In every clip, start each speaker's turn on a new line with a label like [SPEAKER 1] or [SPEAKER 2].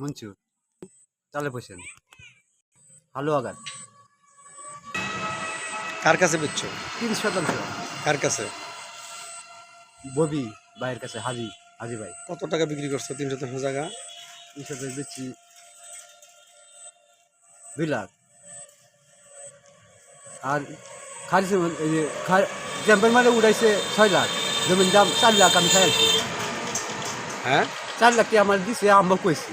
[SPEAKER 1] মঞ্চুর তালে বসেন। ভালো আগান।
[SPEAKER 2] কার কাছে বেচছো?
[SPEAKER 1] তিরিশ শতাংশ।
[SPEAKER 2] কার কাছে?
[SPEAKER 1] ববি ভাইয়ের কাছে হাজি হাজি ভাই।
[SPEAKER 2] কত টাকা বিক্রি করছ? তিন শতাংশ জায়গা?
[SPEAKER 1] তিন শতাংশ দিচ্ছি দুই লাখ। আর খারিজ এই যে ক্যাম্পের মানে উড়াইছে ছয় লাখ। জমির দাম চার লাখ আমি খাইছি
[SPEAKER 2] হ্যাঁ?
[SPEAKER 1] চার লাখ টাকা আমার দিছে আম্ব কইছি।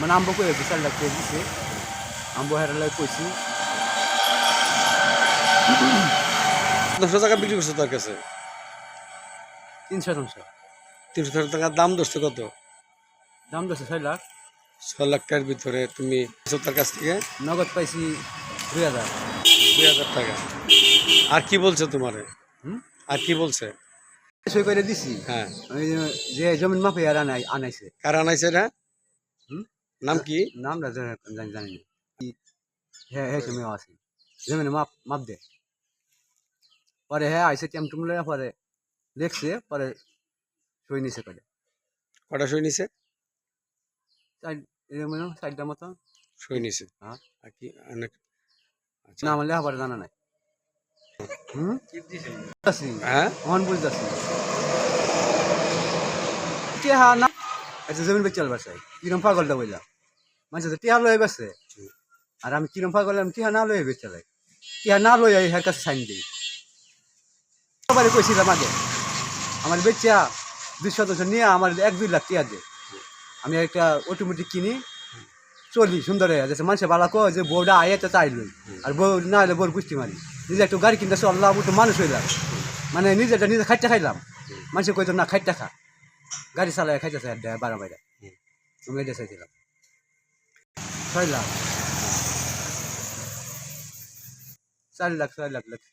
[SPEAKER 1] মানে আম্ব কই চার লাখ টাকা দিছে আম্ব হেরালে কইছি
[SPEAKER 2] শতাংশ জায়গা বিক্রি করছ তার কাছে
[SPEAKER 1] তিন শতাংশ
[SPEAKER 2] তিন শতাংশ টাকার দাম ধরছো কত
[SPEAKER 1] দাম দিচ্ছে ছয় লাখ
[SPEAKER 2] ছয় লাখ টাকার ভিতরে তুমি তার কাছ থেকে
[SPEAKER 1] নগদ পাইছি দুই হাজার
[SPEAKER 2] দুই হাজার টাকা আর কি বলছে তোমারে? আর কি বলছে
[SPEAKER 1] সই করে দিছি।
[SPEAKER 2] হ্যাঁ।
[SPEAKER 1] যে জমিন মাপে আর আনাই আনাইছে।
[SPEAKER 2] কার আনাইছে না? নাম কি?
[SPEAKER 1] নামটা জানি জানি না। হ্যাঁ হ্যাঁ সময় আছে। জমিনে মাপ মাপ দে। পরে হ্যাঁ আইসে টেমটুম লয়ে পরে দেখছে পরে সই নিছে করে
[SPEAKER 2] কটা সই নিছে?
[SPEAKER 1] সাইডটার মতো।
[SPEAKER 2] সই নিছে।
[SPEAKER 1] হ্যাঁ।
[SPEAKER 2] আর কি অনেক আচ্ছা।
[SPEAKER 1] না আমার লেখাপড়া জানা নাই।
[SPEAKER 2] হ্যাঁ?
[SPEAKER 1] অন বুঝতেছি। টিহা না আচ্ছা জমিন বেচে চলবার চাই। কিরম পাগলটা বললাম মানুষ টিহা লয়ে বেছে আর আমি কিরম পাগল আমি টিহা না লয়ে বেচে চালাই টিহা না লয়ে হের কাছে সাইন দিই। সবারই কইছিলাম আগে আমার বেচা দুই শতাংশ নিয়ে আমার এক দুই লাখ টিহা দে। আমি একটা অটোমেটিক কিনি। চলি সুন্দর হয়ে যাচ্ছে মানুষে ভালো কয় যে বউটা আয়ে তো তাই লই। আর বউ না হলে বউর গুষ্টি মারি। নিজে একটু গাড়ি কিনতে চললাম একটু মানুষ হইলাম মানে নিজেটা নিজে খাইতে খাইলাম। মানুষে কইতো, না, খাইটা খা। গাড়ি চালায় খাইতেছে বারো বাইরে আমি এটা চাইছিলাম। ছয় লাখ। চার লাখ, ছয় লাখ লাগছে